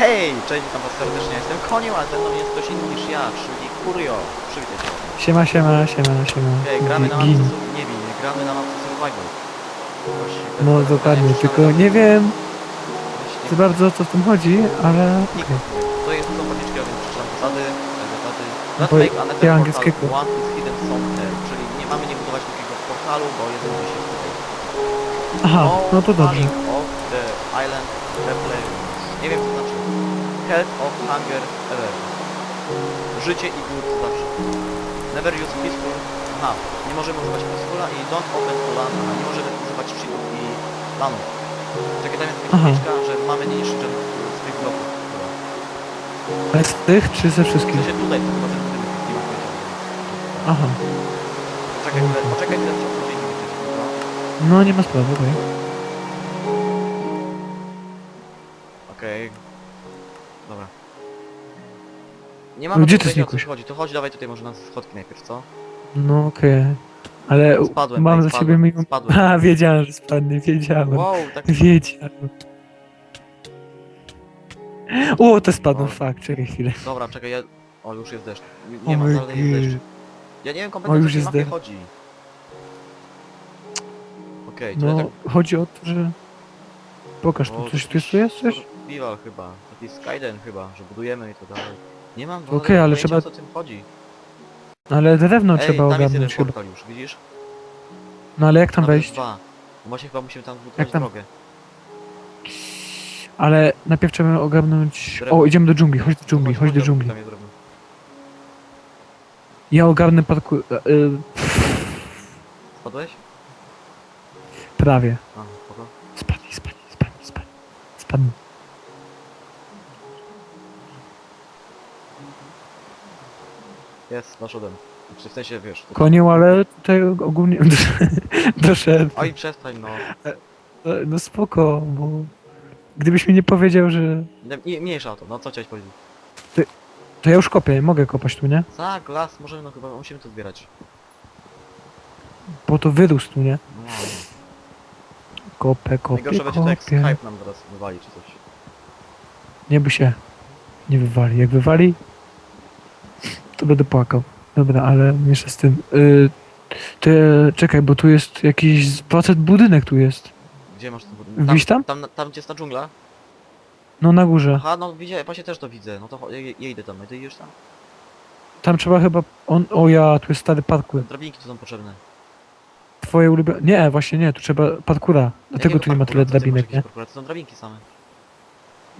Hej, cześć, witam was serdecznie, jestem koniem, ale ze mną jest ktoś inny niż ja, czyli Kurio. Przywitaj się. Siema, siema, siema, siema. Hej, gramy na Gin. mapce, Sur- nie wiem, gramy na mapce Survival. Bez No dokładnie, tylko nie wiem Właśnie- za bardzo o co w tym chodzi, ale... Nikt. okej. To jest są tabliczki, a więc przeczytam zasady, te zasady. Bo make a nether ja portal, angielskiego. one is hidden somewhere, czyli nie mamy nie budować takiego portalu, bo jeden gdzieś jest tutaj. Aha, no to dobrze. Falling of the island replay. Nie wiem co znaczy. Health of hunger ever. Życie i głód zawsze. Never use peaceful. Aha, nie możemy używać peacefula i don't open to land. Aha, nie możemy używać cheatów i lanu. Czekaj, tam jest taka że mamy nie niszczyć z tych bloków. Ale z tych czy ze W wszystkich? sensie tutaj, to chyba ten budynek nie powiedział. Aha. Poczekaj chwilę, poczekaj chwilę, co później nie widzę. No. No nie ma sprawy, okej. Okej. Dobra. Nie No mamy gdzie tu ty o co znikłeś? chodzi. To chodź, dawaj tutaj może na schodki najpierw, co? No okej. Ale Spadłem, mam za spadłem, ciebie miłą... spadłem. A, wiedziałem, że spadnie, wiedziałem. Wow, tak... Wiedziałem. O, to spadłem, O. fuck, czekaj chwilę. Dobra, czekaj, ja... O, już jest deszcz. Nie O ma, dalej jest deszcz. Ja nie wiem O, kompletnie, już o co w tej jest mapie deszcz. chodzi. Okej, okay, No, tak... chodzi o to, że... Pokaż tu, o, coś to tu jest, tu jest coś? Survival chyba, taki Skyden chyba, że budujemy i to dalej. Nie mam Okej, żadnego ale trzeba- o co tym chodzi. Ale drewno Ej, trzeba tam jest jeden ogarnąć chyba. portal już, widzisz? No ale jak tam Nawet wejść? Dwa. No Właśnie chyba musimy tam zbudować Jak tam? drogę. Ale najpierw trzeba ogarnąć... Drewno. O, idziemy do dżungli, chodź do dżungli, chodź do tam, dżungli. Tam jest drobny. Ja ogarnę parkour... e, y, Spadłeś? prawie. A, spoko. Spadnij, spadnij, spadnij, spadnij. Spadnij. Jest, doszedłem. Znaczy w sensie, wiesz... Koniem, ale tutaj ogólnie doszedł. Oj, przestań no. E, No spoko, bo... Gdybyś mi nie powiedział, że... Nie, nie, mniejsza o to, no co chciałeś powiedzieć? To ja już kopię, mogę kopać tu, nie? Tak, las, możemy no chyba, musimy to zbierać. Bo to wyrósł tu, nie? No. Kopę, kopię, Najgorsze będzie to jak. Skype nam zaraz wywali czy coś. Nie by się nie wywali. Jak wywali, to będę płakał. Dobra, ale mniejsza z tym. Y, to, czekaj, bo tu jest jakiś facet budynek tu jest. Gdzie masz ten budynek? Widzisz tam? Tam, tam gdzie jest ta dżungla? No na górze. Aha, no widzę, właśnie też to widzę. No to cho- ja, ja idę tam, ty idziesz tam? Tam trzeba chyba... On, o ja, tu jest stary parkour. Drabinki tu są potrzebne. Twoje ulubione... Nie, właśnie nie, tu trzeba parkura. Dlatego Jakiego tu nie ma tyle Co ty masz drabinek, jakieś nie? To są drabinki same.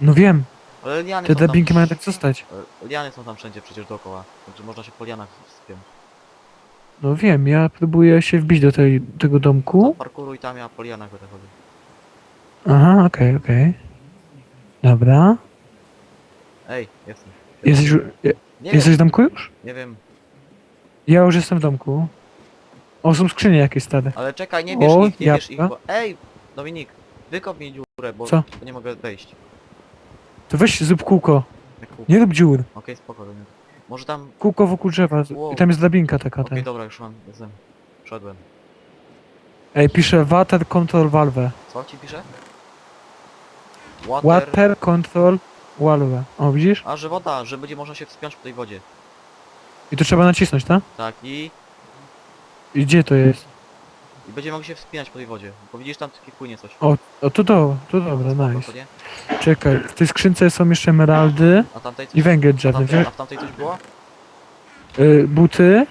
No wiem, Ale liany te są tam... drabinki mają tak zostać. E, Liany są tam wszędzie przecież dookoła. Także można się po lianach wspiąć. No wiem, ja próbuję się wbić do tej, tego To domku. parkouruj tam, ja po lianach będę chodził. Aha, okej, okej. Dobra. Ej, jestem. Jesteś, je- Nie jesteś wiem, w domku już? nie wiem. Ja już jestem w domku. O, są skrzynie jakieś stare. Ale czekaj, nie bierz O, ich, nie bierz ich, jabłka. bo... Ej! Dominik, wykop mi dziurę, bo Co? nie mogę wejść. To weź zrób kółko. Nie rób dziur. Okej, spoko, Dominik. Może tam... Kółko wokół drzewa. Wow. I tam jest drabinka taka. Okej, tak. dobra, już mam, jestem. Wszedłem. Ej, pisze Water Control Valve. Co ci pisze? Water... Water Control Valve. O, widzisz? A, że woda, że będzie można się wspiąć po tej wodzie. I to trzeba nacisnąć, tak? Tak, i... I gdzie to jest? I będziemy mogli się wspinać po tej wodzie. Bo widzisz, tam takie płynie coś. O, o to do, to dobra, Spoko, nice. to nie? Czekaj, w tej skrzynce są jeszcze emeraldy A tamtej coś... i węgiel a, drzewny. tamtej, a w tamtej coś było? Y, buty.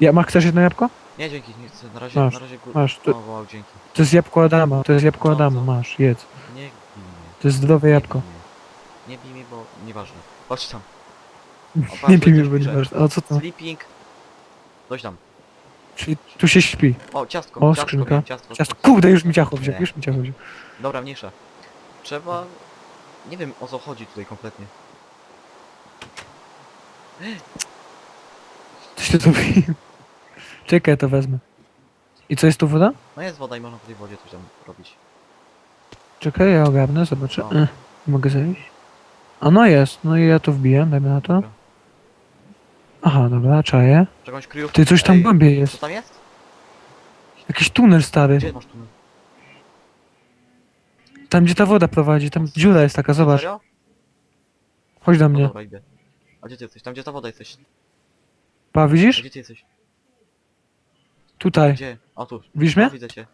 Ja, ma, chcesz jedno jabłko? Nie, dzięki, nie chcę. Na razie, Masz, na razie... gór- masz, to- O, wow, dzięki. To jest jabłko Adama, to jest jabłko No, Adama, masz, jedz. Nie bij mnie. To jest zdrowe Nie jabłko. bij mnie. Nie bij mnie, bo nieważne. Chodź tam. patrz, Nie tu pij już, bo nie pisze. masz. O co to? Sleeping. Coś tam. Czyli tu się śpi. O, ciastko. O, ciastko, skrzynka. wiem, ciastko. Kurde, już mi ciacho wziął, Nie. już mi ciacho wziął. Dobra, mniejsza. Trzeba... Nie wiem o co chodzi tutaj kompletnie. Coś ty zrobił. Czekaj, to wezmę. I co jest tu woda? No jest woda i można po tej wodzie coś tam robić. Czekaj, ja ogarnę, zobaczę. No. E, mogę zejść? A no jest, no i ja to wbiję, dajmy na to. Dobra. Aha, dobra, czaję. Jakąś kryjówkę? Ty, coś tam Ej, głębiej Co jest. tam jest? Jakiś tunel stary. Gdzie masz tu? Tam, gdzie ta woda prowadzi, tam dziura jest taka, zobacz. Serio? Chodź do No mnie. dobra, idę. A gdzie ty jesteś? Tam gdzie ta woda jesteś. Pa, A widzisz? gdzie ty jesteś? Tutaj. Gdzie? O tu. Widzisz mnie? widzę cię.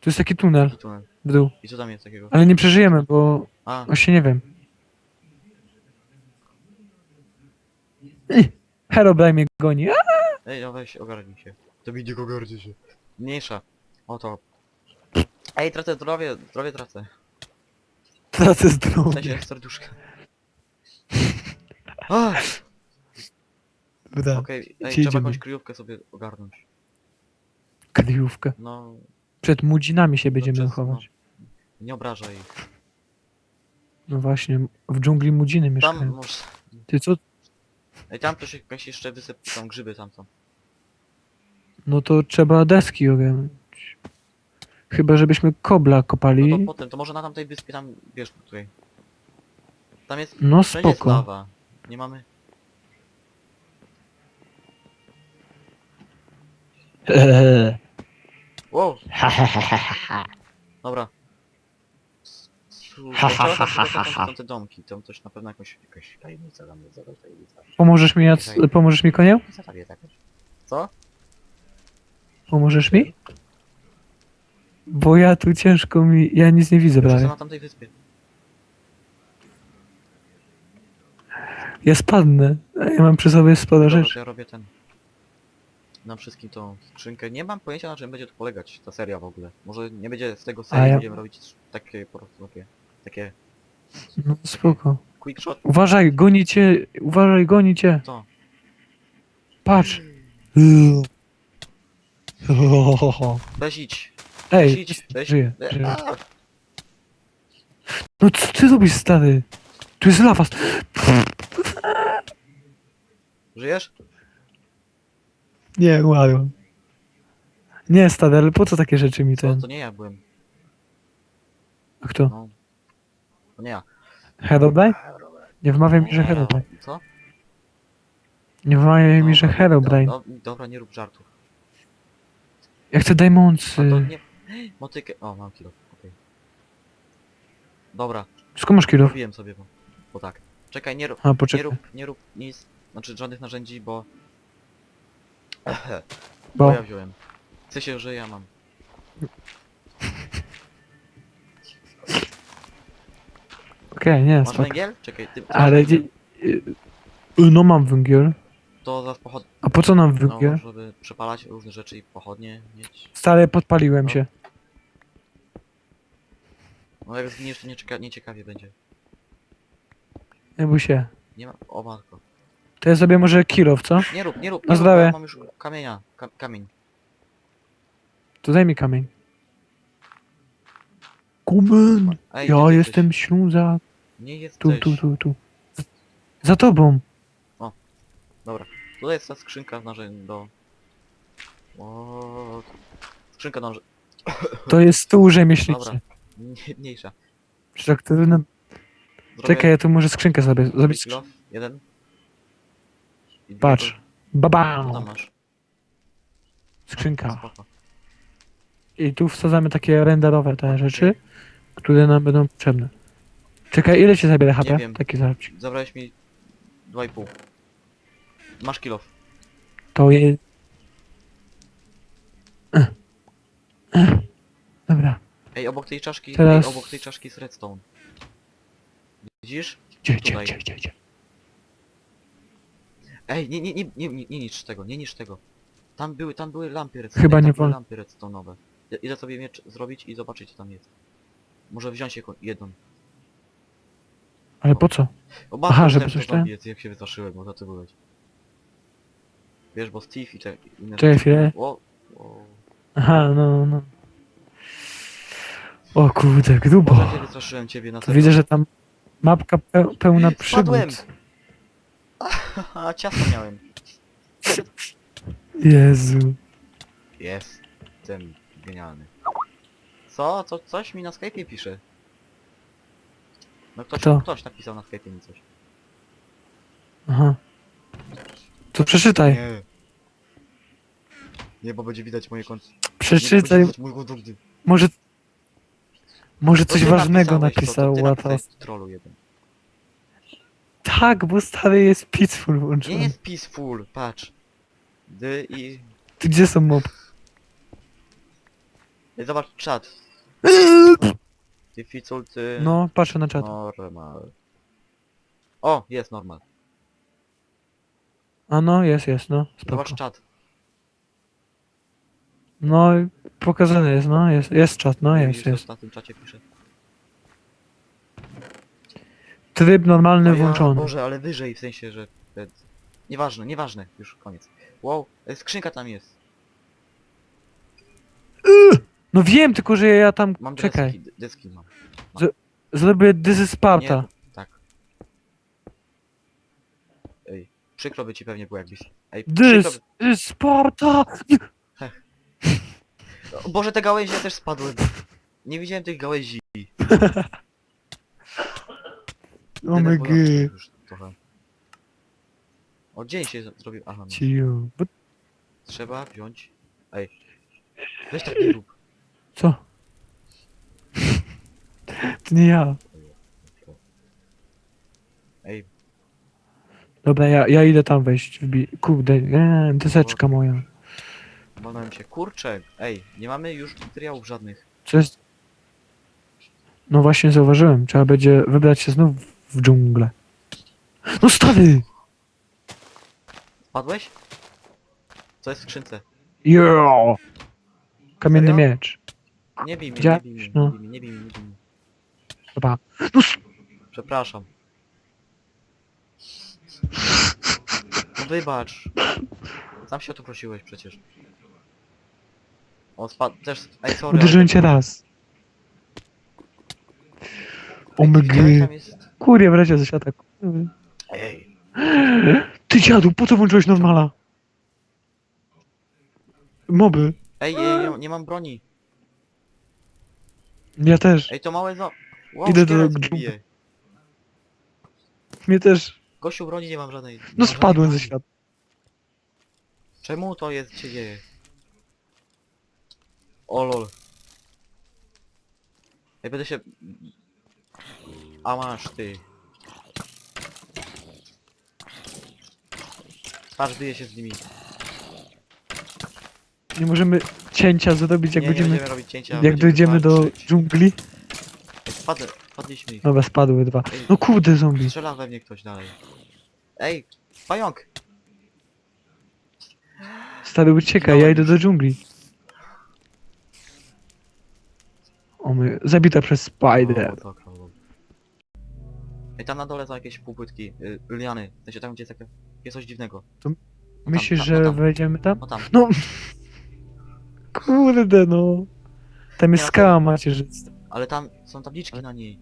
Tu jest taki tunel Taki tunel. w dół. I co tam jest takiego? Ale nie przeżyjemy, bo A, właśnie nie wiem. Herobrine mnie goni. A! ej, no weź, ogarnij się. To mi nie ogarnie się. Mniejsza. O to. Ej, tracę zdrowie, zdrowie tracę. Tracę W zdrowie. sensie serduszka. A, Dobra. Okej, ej, Gdzie trzeba idziemy? jakąś kryjówkę sobie ogarnąć. Kryjówkę. No, Przed mudzinami się będziemy przez- chować. nie obrażaj ich. No właśnie, w dżungli mudziny Tam mieszkają. może... Ty co? Ej, tam to się jakaś jeszcze wysyp... Tam grzyby tam są. No to trzeba deski ogarnąć. Chyba żebyśmy kobla No to kopali. potem, to może na tamtej wyspie tam, wiesz, tutaj. Tam jest... No Wszędzie jest spoko. lawa. Nie mamy... Wow! Dobra. Ha, ha, ha, ha, ha, tam ha. te domki, tam coś na pewno jakąś, jakaś tajemnica tam jest, jakaś tajemnica. Pomożesz mi, Jac... pomożesz mi koniem? Co tam jest jakaś? Co? Pomożesz mi? Bo ja tu ciężko mi... Ja nic nie widzę Już jestem prawie. na tamtej wyspie. Ja spadnę. a Ja mam przy sobie sporo Dobra, rzeczy. ja robię ten... Na wszystkim tą skrzynkę. Nie mam pojęcia na czym będzie to polegać, ta seria w ogóle. Może nie będzie z tego serii, ja- będziemy robić takie po prostu takie... Takie... No spoko. Quick shot. Uważaj, goni cię, uważaj, goni cię. Co? Patrz. Weź idź. Ej, idź. Weź... żyję, E, żyję. a! No co ty robisz, stary? Tu jest lawa. Żyjesz? Nie, umarłem. Nie, stary, ale po co takie rzeczy mi Co? ten... To nie ja byłem. A kto? No. To nie ja. Herobrine? Nie wmawiaj mi, że Herobrine. Co? Nie wmawiaj mi, że Dobra, Herobrine. do- do- Dobra, nie rób żartów. Ja chcę A to Diamondsy. nie... Motykę... O, mam kilo. Okej. Dobra, Skąd masz kilo? robiłem sobie, bo... Bo tak. Czekaj, nie rób, A, nie poczekaj. rób, nie rób nic. Znaczy żadnych narzędzi, bo... Bo Bo... ja wziąłem. Chce się, że ja mam. Okej, nie, Masz spoko. węgiel? Czekaj, ty... Ale... gdzie- y, No mam węgiel. To zaraz pochod... A po co nam No, węgiel? żeby przepalać różne rzeczy i pochodnie mieć. Stary, podpaliłem No. się. No jak zginiesz, to nie, cieka nie ciekawie będzie. Nie bój się. Nie ma... O matko. To ja sobie może kilow, co? Nie rób, nie rób, nie rób, bo zdrowie. ja mam już kamienia. Ka kamień. To daj mi kamień. Ej, gdzie Ja jestem? Ślązak. Nie jesteś. Tu, tu, tu, tu. Za tobą. Dobra. Tutaj jest ta skrzynka narzędzi do... O, Skrzynka narzędzi... To jest stół rzemieślniczy. Dobra. Nie, mniejsza. Traktorna... Zrobię Czekaj, ja tu może skrzynkę sobie zrobić. kilo. Jeden. I dwie Patrz. to- Baba! Co tam masz? Skrzynka. Spoko. I tu wsadzamy takie renderowe te rzeczy, które nam będą potrzebne. Czekaj, ile ci zabiera HP? wiem. Taki zaraz. Zabrałeś mi... Dwa i pół. Masz kilo. To je... Ech. Ech. Dobra. Ej, obok tej czaszki... Teraz- Ej, obok tej czaszki jest redstone. Widzisz? Gdzie, gdzie, Tutaj. gdzie, gdzie, gdzie? Ej, nie, nie, nie, nie, nie, nie niszcz tego, nie niszcz tego. Tam były, tam były lampy redstone. Chyba tam nie były wolno. lampy redstone'owe. Idę sobie miecz zrobić i zobaczyć co tam jest. Może wziąć jako jedną. Ale po co? O, Aha, matko, żeby coś zombie jest, jak się wystraszyłem, bo za to byłeś. Wiesz, bo Steve i te inne Czekaj chwilę. O, o. Aha, no, no. O kurde, grubo. Boże, wystraszyłem ciebie na To serio. widzę, że tam mapka pe pełna Spadłem. przygód. Haha, ciasto miałem. Jezu. Jestem genialny. Co? Co? Coś mi na Skype'ie pisze. No ktoś, Kto? ktoś napisał na Skype'ie mi coś. Aha. To przeczytaj. Nie. Nie, bo będzie widać moje kąt. Przeczytaj. Mój. Może... Może coś ważnego napisał trollu jeden. Tak, bo stary jest peaceful Nie włączony. jest peaceful, patrz. Dy i... Ty gdzie są mob? Zobacz czat. Difficult... y, No, patrzę na czat. Normal. O, jest normal. A no, jest, jest, no. Spoko. Zobacz czat. No, pokazane jest, no, jest, jest czat, no, jest, widzisz, co jest. Na tym czacie pisze. Tryb normalny ja, włączony. Boże, ale wyżej, w sensie, że... e, Nieważne, nieważne. Już koniec. Wow, e, skrzynka tam jest. No wiem, tylko że ja tam, Mam czekaj, deski, deski mam. zrobię This is Sparta. Nie, tak. Ej, przykro by ci pewnie było jakbyś... Ej, przykro This is Sparta! Nie. by... O Boże, te gałęzie też spadłem. Nie widziałem tych gałęzi. Oh my god. już trochę. O, dzień się zrobił. Aha, no. Ciu. Bo- Trzeba wziąć... Ej. Weź tak nie rób. Co? To nie ja. Ej, Dobra, ja, ja idę tam wejść. Wbi... Kurde, nie, deseczka moja. walnąłem się. Kurczę, ej, nie mamy już materiałów żadnych. Co jest? No właśnie zauważyłem, trzeba będzie wybrać się znów w dżunglę. No stary! Spadłeś? Co jest w skrzynce? Jo! Kamienny Serio? miecz. Nie bij mnie, nie bij mnie, No. nie bij mnie, nie bij mnie, nie bij mnie. Dobra. No s- Przepraszam. No wybacz. Sam się o to prosiłeś przecież. O, spadł też... Ej, sorry. uderzyłem ale- cię raz. O Ej, tam jest... Kurie, wreszcie ze świata. Ej, Ty dziadu, po co włączyłeś normala? Moby. ej, ej, nie, nie mam broni. Ja też. Ej, to małe zo... Wow, Idę do szkielet dżungli. bije. Mnie też. Gościu broni nie mam żadnej. nie No mam żadnej spadłem ze broni. świata. Czemu to jest się dzieje? O lol. Ja będę się... A masz ty. Patrz, bije się z nimi. Nie możemy cięcia zrobić, jak nie, nie będziemy... będziemy robić cięcia. jak będziemy dojdziemy do walczyć. dżungli. Spadł, spadliśmy ich. Dobra, spadły dwa. Ej, No kurde, zombie. Strzela we mnie ktoś dalej. Ej, pająk! Stary, uciekaj, ja idę do dżungli. O my... Zabita przez Spider. O, to. Ej, tam na dole są jakieś półpłytki, y, liany. W sensie tam gdzie jest, takie, jest coś dziwnego. Myślisz, tam, no że tam. wejdziemy tam? Tam. No. Kurde, no. Tam jest no to- skała macierzysta. Ale tam są tabliczki na niej.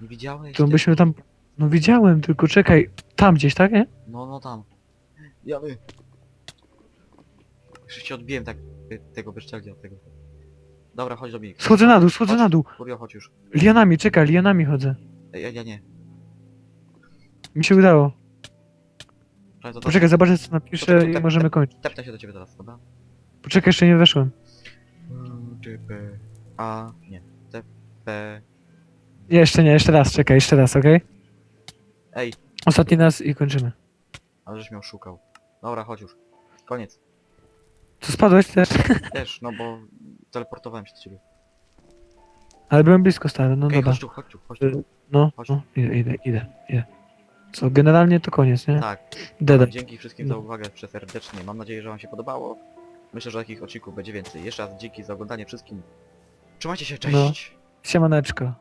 Nie widziałeś? To byśmy tam... No widziałem, tylko czekaj. Tam gdzieś, tak, nie? No, no tam. Ja my. Jeszcze się odbiłem tak y, tego bezczelnie od tego. Dobra, chodź do mnie. Schodzę na dół, schodzę Chodź. na dół. Kurio, chodź już. Lianami, czekaj, lianami chodzę. Ej, ja, ja nie. Mi się udało. To Poczekaj, zobaczę co napiszę i możemy kończyć. Tepnę się do ciebie teraz, dobra? Poczekaj, jeszcze nie weszłem. Czy P... A... Nie. T... P... Jeszcze nie, jeszcze raz, czekaj, jeszcze raz, okej? Ej, Ostatni raz i kończymy. ale żeś mnie oszukał. Dobra, chodź już. Koniec. Co spadłeś też? Też, no bo teleportowałem się do ciebie. Ale byłem blisko, stary, no Okej, dobra. chodź tu, chodź tu, chodź tu. No, Chodź. no, idę, idę, idę, idę. Co, generalnie to koniec, nie? Tak. Deda. Dzięki wszystkim za uwagę serdecznie. Mam nadzieję, że wam się podobało. Myślę, że takich odcinków będzie więcej. Jeszcze raz dzięki za oglądanie wszystkim. Trzymajcie się, cześć! No. Siemaneczko.